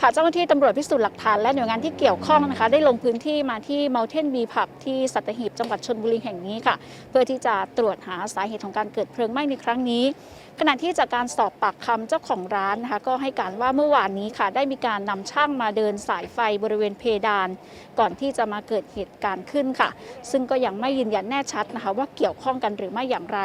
ค่ะเจ้าหน้าที่ตำรวจพิสูจน์หลักฐานและหน่วยงานที่เกี่ยวข้องนะคะ ได้ลงพื้นที่มาที่ Mountain Bee Pub ที่สัตหีบจังหวัดชนบุรีแห่งนี้ค่ะ เพื่อที่จะตรวจหาสาเหตุของการเกิดเพลิงไหม้ในครั้งนี้ ขณะที่จากการสอบปากคำเจ้าของร้านนะคะก็ให้การว่าเมื่อวานนี้ค่ะ ได้มีการนำช่างมาเดินสายไฟบริเวณเพดาน ก่อนที่จะมาเกิดเหตุการณ์ขึ้นค่ะ ซึ่งก็ยังไม่ยืนยันแน่ชัดนะคะ ว่าเกี่ยวข้องกันหรือไม่อย่างไร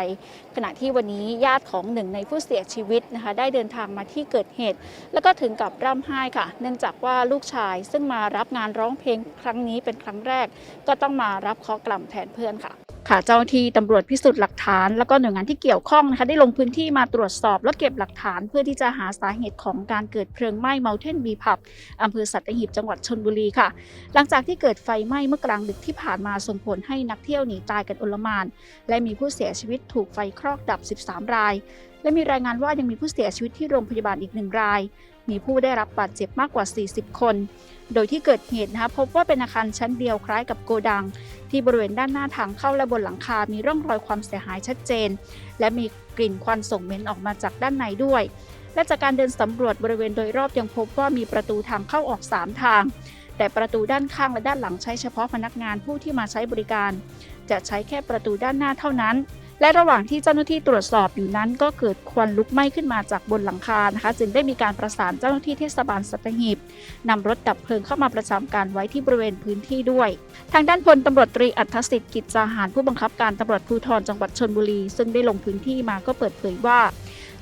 ขณะที่วันนี้ญาติของหนึ่งในผู้เสียชีวิตนะคะ ได้เดินทางมาที่เกิดเหตุ แล้วก็ถึงกับร่ำไห้ค่ะเนื่องจากว่าลูกชายซึ่งมารับงานร้องเพลงครั้งนี้เป็นครั้งแรก ก็ต้องมารับเคราะกล่ำแทนเพื่อนค่ะค่ะเจ้าหน้าที่ตำรวจพิสูจน์หลักฐาน แล้วก็หน่วยงานที่เกี่ยวข้องนะคะได้ลงพื้นที่มาตรวจสอบและเก็บหลักฐาน เพื่อที่จะหาสาเหตุของการเกิดเพลิงไหม้ Mountain Bee Pub อำเภอสัตหีบจังหวัดชนบุรีค่ะ หลังจากที่เกิดไฟไหม้เมื่อกลางดึกที่ผ่านมาส่งผลให้นักเที่ยวหนีตายกันอลมาน และมีผู้เสียชีวิตถูกไฟคลอกดับ 13 ราย และมีรายงานว่ายังมีผู้เสียชีวิตที่โรงพยาบาลอีกหนึ่งราย มีผู้ได้รับบาดเจ็บมากกว่า 40 คน โดยที่เกิดเหตุนะคะพบว่าเป็นอาคารชั้นเดียวคล้ายกับโกดัง ที่บริเวณด้านหน้าทางเข้าและบนหลังคา มีร่องรอยความเสียหายชัดเจน และมีกลิ่นควันส่งเหม็นออกมาจากด้านในด้วย และจากการเดินสำรวจบริเวณโดยรอบยังพบว่ามีประตูทางเข้าออก 3 ทาง แต่ประตูด้านข้างและด้านหลังใช้เฉพาะพนักงานผู้ที่มาใช้บริการ จะใช้แค่ประตูด้านหน้าเท่านั้น และระหว่างที่เจ้าหน้าที่ตรวจสอบอยู่นั้น ก็เกิดควันลุกไหม้ขึ้นมาจากบนหลังคานะคะ จึงได้มีการประสานเจ้าหน้าที่เทศบาลสัตหีบนำรถดับเพลิงเข้ามาประจำการไว้ที่บริเวณพื้นที่ด้วย ทางด้านพลตำรวจตรีอัธสิทธิ์กิจจาหารผู้บังคับการตำรวจภูธรจังหวัดชนบุรี ซึ่งได้ลงพื้นที่มาก็เปิดเผยว่า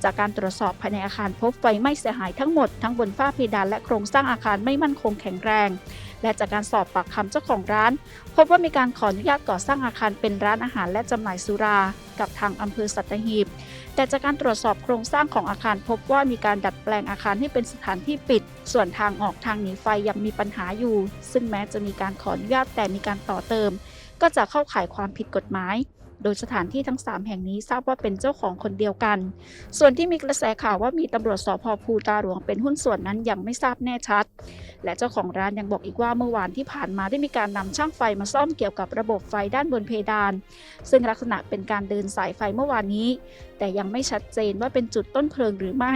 จากการตรวจสอบภายในอาคารพบไฟไหม้เสียหายทั้งหมดทั้งบนฝ้าเพดานและโครงสร้างอาคารไม่มั่นคงแข็งแรง และจากการสอบปากคำเจ้าของร้าน พบว่ามีการขออนุญาตก่อสร้างอาคารเป็นร้านอาหารและจำหน่ายสุรา กับทางอำเภอสัตหีบ แต่จากการตรวจสอบโครงสร้างของอาคารพบว่ามีการดัดแปลงอาคารให้เป็นสถานที่ปิด ส่วนทางออกทางหนีไฟยังมีปัญหาอยู่ ซึ่งแม้จะมีการขออนุญาตแต่มีการต่อเติม ก็จะเข้าข่ายความผิดกฎหมาย โดยสถานที่ทั้ง 3 แห่งนี้ทราบว่าเป็นเจ้าของคนเดียวกัน ส่วนที่มีกระแสข่าวว่ามีตำรวจสพภูตาหลวงเป็นหุ้นส่วนนั้นยังไม่ทราบแน่ชัด และเจ้าของร้านยังบอกอีกว่าเมื่อวานที่ผ่านมาได้มีการนำช่างไฟมาซ่อมเกี่ยวกับระบบไฟด้านบนเพดาน ซึ่งลักษณะเป็นการเดินสายไฟเมื่อวานนี้ แต่ยังไม่ชัดเจนว่าเป็นจุดต้นเพลิงหรือไม่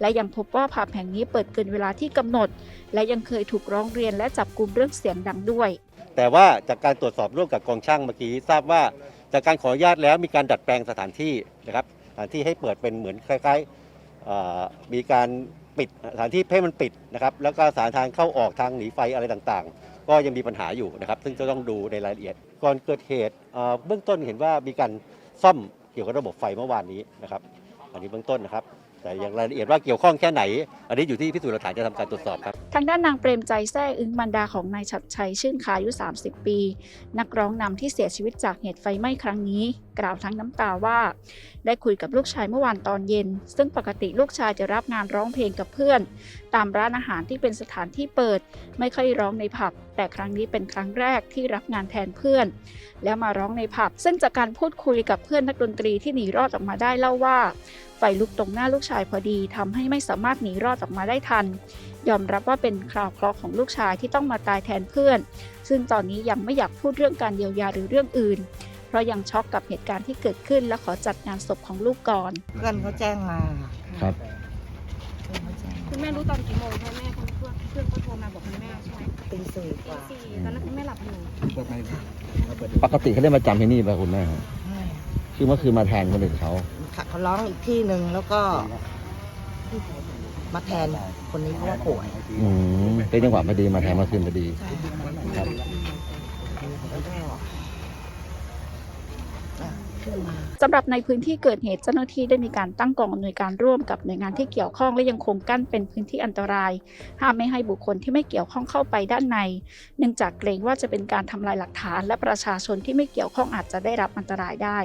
และยังพบว่าผับแห่งนี้เปิดเกินเวลาที่กำหนด และยังเคยถูกร้องเรียนและจับกลุ่มเรื่องเสียงดังด้วย แต่ว่าจากการตรวจสอบร่วมกับกองช่างเมื่อกี้ทราบว่า จากการขออนุญาตแล้วมีการดัดแปลงสถานที่นะครับสถานที่ให้เปิดเป็นเหมือนคล้ายๆมีการปิดสถานที่ให้มันปิดนะครับแล้วก็สานทางเข้าออกทางหนีไฟอะไรต่างๆ ก็ยังมีปัญหาอยู่นะครับซึ่งจะต้องดูในรายละเอียด ก่อนเกิดเหตุเบื้องต้นเห็นว่ามีการซ่อมเกี่ยวกับระบบไฟเมื่อวานนี้นะครับอันนี้เบื้องต้นนะครับ แต่อย่างรายละเอียดว่าเกี่ยวข้องแค่ไหน อันนี้อยู่ที่พิสูจน์หลักฐานจะทำการตรวจสอบครับ ทางด้านนางเปรมใจแท่อึ้งบันดาของนายชัดชัยชื่นขาอายุ 30 ปี นักร้องนำที่เสียชีวิตจากเหตุไฟไหม้ครั้งนี้ กล่าวทั้งน้ำตาว่า ได้คุยกับลูกชายเมื่อวานตอนเย็น ซึ่งปกติลูกชายจะรับงานร้องเพลงกับเพื่อน ตามร้านอาหารที่เป็นสถานที่เปิด ไม่ค่อยร้องในผับ แต่ครั้งนี้เป็นครั้งแรกที่รับงานแทนเพื่อน แล้วมาร้องในผับ ซึ่งจากการพูดคุยกับเพื่อนนักดนตรีที่หนีรอดออกมาได้เล่าว่า ไฟลุกตรงหน้าลูกชายพอดีทำให้ไม่สามารถหนีรอดออกมาได้ทัน ยอมรับว่าเป็นคราวเคราะห์ของลูกชายที่ต้องมาตายแทนเพื่อน ซึ่งตอนนี้ยังไม่อยากพูดเรื่องการเยียวยาหรือเรื่องอื่น เพราะยังช็อกกับเหตุการณ์ที่เกิดขึ้น และขอจัดงานศพของลูกก่อน เพื่อนเขาแจ้งมา ครับเพื่อนเขาแจ้งคุณแม่รู้ตอนกี่โมงคะแม่ ตีสี่กตีว่าสี่ตอนนั้นคุณแม่หลับอยู่ปกติเขาได้มาจำที่นี่ป่ะคุณแม่ครับใช่คือเมื่อคืนมาแทนคนอื่นเขาค่ะเขาร้องอีกที่หนึ่งแล้วก็มาแทนคนนี้เพราะว่าป่วยอืมเป็นจังหวะพอดีมาแทนเมื่อคืนพอดีใช่ครับ ขึ้นมาสำหรับในพื้นที่เกิดเหตุเจ้าหน้าที่ได้มีการตั้งกองอำนวยการร่วมกับหน่วยงานที่เกี่ยวข้องและยังคงกั้นเป็นพื้นที่อันตราย ห้ามไม่ให้บุคคลที่ไม่เกี่ยวข้องเข้าไปด้านใน เนื่องจากเกรงว่าจะเป็นการทำลายหลักฐาน และประชาชนที่ไม่เกี่ยวข้องอาจจะได้รับอันตรายได้